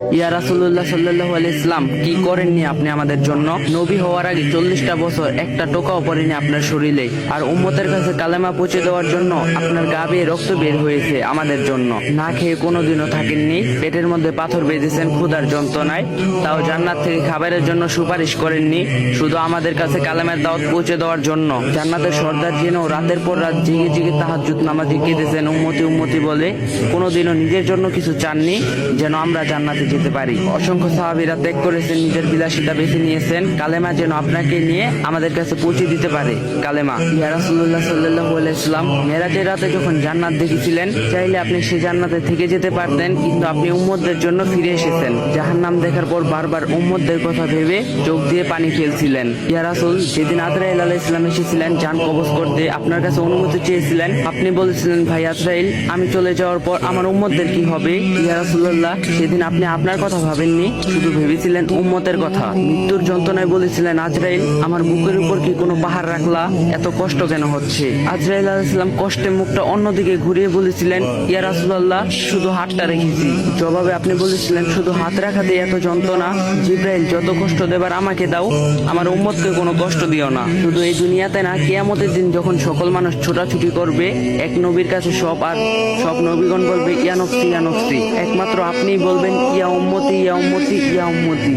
ইয়া রাসুল্লাহ সাল্লাহ ইসলাম কি করেননি আপনি আমাদের জন্য? নবী হওয়ার আগে চল্লিশটা বছর একটা টোকাও পড়েনি আপনার শরীরে। আর উম্মতের কাছে কালেমা পৌঁছে দেওয়ার জন্য আপনার গা বেয়ে রক্ত বের হয়েছে আমাদের জন্য। না খেয়ে কোনোদিনও থাকেননি। পেটের মধ্যে পাথর বেঁধেছেন ক্ষুধার যন্ত্রণায়। তাও জান্নাত থেকে খাবারের জন্য সুপারিশ করেননি। শুধু আমাদের কাছে কালেমের দাওয়াত পৌঁছে দেওয়ার জন্য। জান্নাতের সর্দার যেন রাতের পর রাত জেগে জেগে তাহাজুত নামাজি কেঁদেছেন উম্মতি উম্মতি বলে। কোনোদিনও নিজের জন্য কিছু চাননি। যেন আমরা জান্নাতে যেতে পারি। অসংখ্য সাহাবীরা ত্যাগ করেছেন, নিজের বিলাসিতা বেছে নিয়েছেন। কালেমা যেন আপনাকে নিয়ে আমাদের কাছে পৌঁছে দিতে পারে। কালেমা। ইয়া রাসূলুল্লাহ সাল্লাল্লাহু আলাইহি মেরাজের রাতে যখন জান্নাত দেখেছিলেন, চাইলে আপনি সেই জান্নাতে থেকে যেতে পারতেন, কিন্তু আপনি উম্মতদের জন্য ফিরে এসেছেন। জাহান্নাম দেখার পর বারবার উম্মতদের কথা ভেবে চোখ দিয়ে পানি ফেলছিলেন। ইয়া রাসূল, যেদিন আজরাইল আলাইহিস সালাম এসেছিলেন জান কবজ করতে আপনার কাছে অনুমতি চেয়েছিলেন। আপনি বলেছিলেন, ভাই আজরাইল, আমি চলে যাওয়ার পর আমার উম্মতদের কি হবে? ইয়া রাসূলুল্লাহ, সেদিন আপনি আপনার কথা ভাবেননি, শুধু ভেবেছিলেন উম্মতের কথা। মৃত্যুর যন্ত্রণায় বলেছিলেন, আজরাইল, আমার বুকের উপর কি কোনো পাহাড় রাখলা? এত কষ্ট কেন হচ্ছে? আজরাইল আলাইহিসসালাম কষ্টে মুখটা অন্যদিকে ঘুরিয়ে বলেছিলেন, ইয়া রাসূলুল্লাহ, শুধু হাতটা রেখেছি। জবাবে আপনি বলেছিলেন, শুধু হাত রাখাতে এত যন্ত্রণা? জিব্রাইল, যত কষ্ট দেবার আমাকে দাও, আমার উম্মতকে কোনো কষ্ট দিও না। শুধু এই দুনিয়াতে না, কিয়ামতের দিন যখন সকল মানুষ ছোটাছুটি করবে, এক নবীর কাছে সব আর সব নবীগণ বলবে, ইয়া নফসি ইয়া নফসি। একমাত্র আপনিই বলবেন, ইয়া উম্মতি ইয়া উম্মতি ইয়া উম্মতি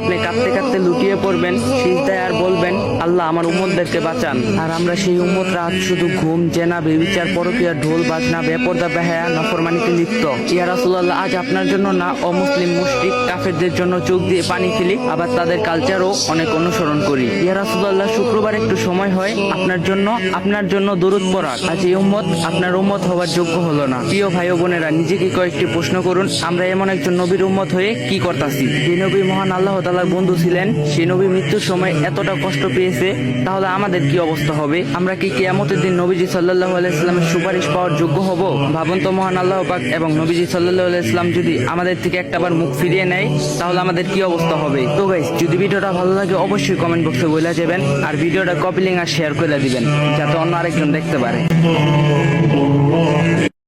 আপনি কাঁদতে কাঁদতে লুটিয়ে পড়বেন সিজদায় আর বলবেন, আল্লাহ আমার উম্মতদেরকে বাঁচান। আর আমরা সেই উম্মতরা আজ শুধু ঘুম, জেনা, বেবিচার, পরকিয়া, ঢোল, বাজনা, বেপর্দা, বেহায়া, নফরমানিতে লিপ্ত। ইয়া রাসূলুল্লাহ, আজ আপনার জন্য না, অমুসলিম, মুশরিক, কাফেরদের জন্য চোখ দিয়ে পানি ফেলি, আবার তাদের কালচারও অনেক অনুসরণ করি। ইয়া রাসূলুল্লাহ, শুক্রবার একটু সময় হয়, আপনার জন্য আপনার জন্য দরুদ পড়ার আজ এই উম্মত, আপনার উম্মত হওয়ার যোগ্য হলো না। প্রিয় ভাই বোনেরা, নিজেকে কয়েকটি প্রশ্ন করুন। আমরা এমন একজন নবীর উম্মত হয়ে কি করতাছি? যে নবী মহান আল্লাহ তাআলার বন্ধু ছিলেন সেই নবী মৃত্যুর সময় এতটা কষ্ট পেয়েছে, তাহলে আমাদের কি অবস্থা হবে? আমরা কি কিয়ামতের দিন নবীজি সাল্লাল্লাহু আলাইহি সাল্লামের সুপারিশ পাওয়ার যোগ্য হব? ভাবুন তো মহান আল্লাহ পাক এবং নবীজি সাল্লাহ আলাইহি যদি আমাদের থেকে একটাবার মুখ ফিরিয়ে নেয়, তাহলে আমাদের কি অবস্থা হবে? তো গাইস যদি ভিডিওটা ভালো লাগে অবশ্যই কমেন্ট বক্সে বলে যাবেন, আর ভিডিওটা কপি লিঙ্ক আর শেয়ার করে দিবেন, যাতে অন্য আরেকজন দেখতে পারে।